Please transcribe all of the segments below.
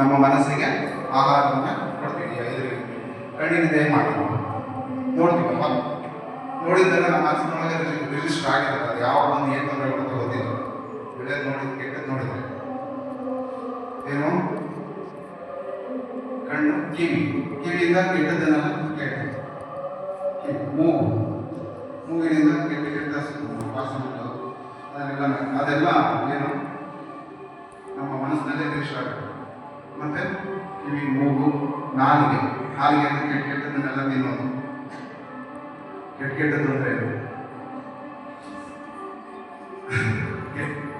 ನಮ್ಮ ಮನಸ್ಸಿಗೆ ಆಹಾರವನ್ನು ಕೊಡ್ತೀವಿ ಐದು ಕಣ್ಣಿನಿಂದ ದೇಹ ಮಾಡ್ತೀವಿ. ನೋಡ್ತೀವಪ್ಪ ನೋಡಿದ್ದೆಲ್ಲ ನಮ್ಮ ಮನಸ್ಸಿನೊಳಗೆ ರಿಜಿಸ್ಟರ್ ಆಗಿರುತ್ತೆ. ಅದು ಯಾವ ಒಂದು ಏನು ತೊಂದರೆ ಕೊಡುತ್ತೆ ಗೊತ್ತಿಲ್ಲ. ಒಳ್ಳೇದು ನೋಡಿದ್ ಕೆಟ್ಟದ್ದು ನೋಡಿದ್ರೆ. ಏನು? ಕಣ್ಣು ಕಿವಿ. ಕಿವಿಯಿಂದ ಕೆಟ್ಟದ್ದನ್ನೆಲ್ಲ ಕೇಳ್ತೀವಿ. ಮೂಗು. ಮೂಗಿನಿಂದ ಕೆಟ್ಟ ಕೆಟ್ಟ ಅದೆಲ್ಲ ಅದೆಲ್ಲ ಏನು? ಕಿವಿ ಮೂಗು ನಾಲಿಗೆ. ನಾಲಿಗೆ ಅಂದ್ರೆ ಕೆಟ್ಟ ಕೆಟ್ಟದನ್ನೆಲ್ಲ ತಿನ್ನೋದು. ಕೆಟ್ಟ ಕೆಟ್ಟದ್ದು ಅಂದ್ರೆ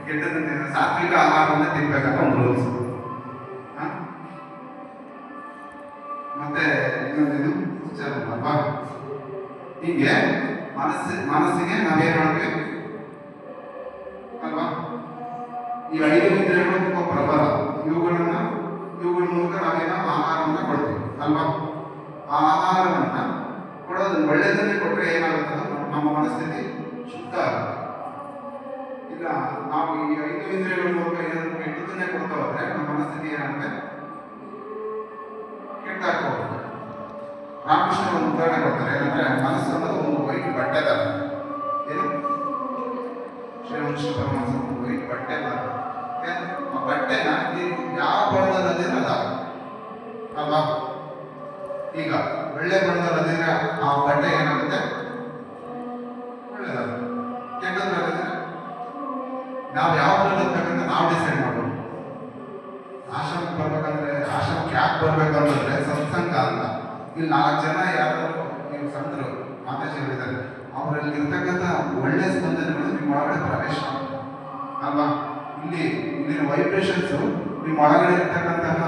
ಕೆಟ್ಟದನ್ನ ಸಾತ್ವಿಕ ಆಹಾರವನ್ನು ತಿನ್ಬೇಕಂತ ಒಂದು ಮತ್ತೆ ಇನ್ನೊಂದಿದು ಚರ್ಮ ಹೀಗೆ ಮನಸ್ಸು, ಮನಸ್ಸಿಗೆ ನಾವೇನ್ ಮಾಡ್ಬೇಕು ಅಲ್ವಾ? ಈ ಐದು ಇಂದ್ರಿಯಗಳು ತುಂಬಾ ಪ್ರಬಲ ಇವುಗಳನ್ನ ಇವುಗಳ ಮೂಲಕ ನಾವೇನೋ ಆಹಾರವನ್ನ ಕೊಡ್ತೀವಿ ಅಲ್ವಾ ಆಹಾರವನ್ನ ಕೊಡೋದು ಒಳ್ಳೆಯದನ್ನೇ ಕೊಟ್ಟರೆ ಏನಾಗುತ್ತೆ ನಮ್ಮ ಮನಸ್ಥಿತಿ ಶುದ್ಧ ಆಗುತ್ತೆ. ಇಲ್ಲ ನಾವು ಈ ಐದು ಇಂದ್ರಿಯಗಳ ಮೂಲಕ ಏನಾದರೂ ಕೆಟ್ಟದನ್ನೇ ಕೊಡ್ತಾ ಹೋದ್ರೆ ನಮ್ಮ ಮನಸ್ಥಿತಿ ಏನಾಗುತ್ತೆ? ಕೆಟ್ಟಾಗ್ಬೋದು ರಾಮಕೃಷ್ಣ ಒಂದು ಉದಾಹರಣೆ ಕೊಡ್ತಾರೆ, ಏನಂದ್ರೆ ಮನಸ್ಸು ಅನ್ನೋದು ಒಂದು ವೈಟ್ ಬಟ್ಟೆ ತರ. ಏನು? ಶ್ರೀರಾಮಕೃಷ್ಣ ಪರಮಾತ್ಮ ಒಂದು ವೈಟ್ ಬಟ್ಟೆ ತರ? ಆ ಬಟ್ಟೆನ ಯಾವ ಬಣ್ಣದಲ್ಲಿ ಅದಾಗುತ್ತೆ. ಅಲ್ವಾ? ಈಗ ಒಳ್ಳೆ ಬಣ್ಣದಲ್ಲಿ ಅದಿದ್ರೆ ಆ ಬಟ್ಟೆ ಏನಾಗುತ್ತೆ? ಕೆಟ್ಟದ್ರಲ್ಲಿದ್ರೆ ನಾವು ಯಾವ ಬಣ್ಣದ ನಾವು ಡಿಸೈಡ್ ಮಾಡೋದು ಆಶ್ರಮಕ್ಕೆ ಬರ್ಬೇಕಂದ್ರೆ ಆಶ್ರಮಕ್ಕೆ ಯಾಕೆ ಬರ್ಬೇಕಂದ್ರೆ ಸತ್ಸಂಗ ಅಂತ. ಇಲ್ಲಿ ನಾಲ್ಕು ಜನ ಯಾರು ನೀವು ಸಂತರು ಮಾತಾಜಿಗಳಿದ್ದಾರೆ ಅವರಲ್ಲಿ ಇರ್ತಕ್ಕಂಥ ಒಳ್ಳೆ ಸ್ಪಂದನೆಗಳು ನಿಮ್ಮ ಒಳಗಡೆ ಪ್ರವೇಶ. ಅಲ್ವಾ? ಇಲ್ಲಿ ಇಲ್ಲಿನ ವೈಬ್ರೇಷನ್ಸು ನಿಮ್ಮ ಒಳಗಡೆ ಇರ್ತಕ್ಕಂತಹ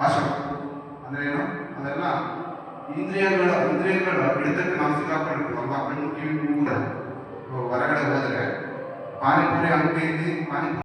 ಔಟ್ ಅಂದ್ರೆ ಏನು? ಅದೆಲ್ಲ ಇಂದ್ರಿಯಗಳ ಇಂದ್ರಿಯಗಳ ಹಿಡಿತಕ್ಕೆ ನಾವು ಸಿಕ್ಕಾಕೊಂಡಿರ್ತೀವಲ್ವಾ ಕಣ್ಣು ಕಿವಿ ಹೊರಗಡೆ ಹೋದರೆ ಪಾನಿಪುರಿ ಅಂಗಡಿಯಲ್ಲಿ ಪಾನಿಪುರಿ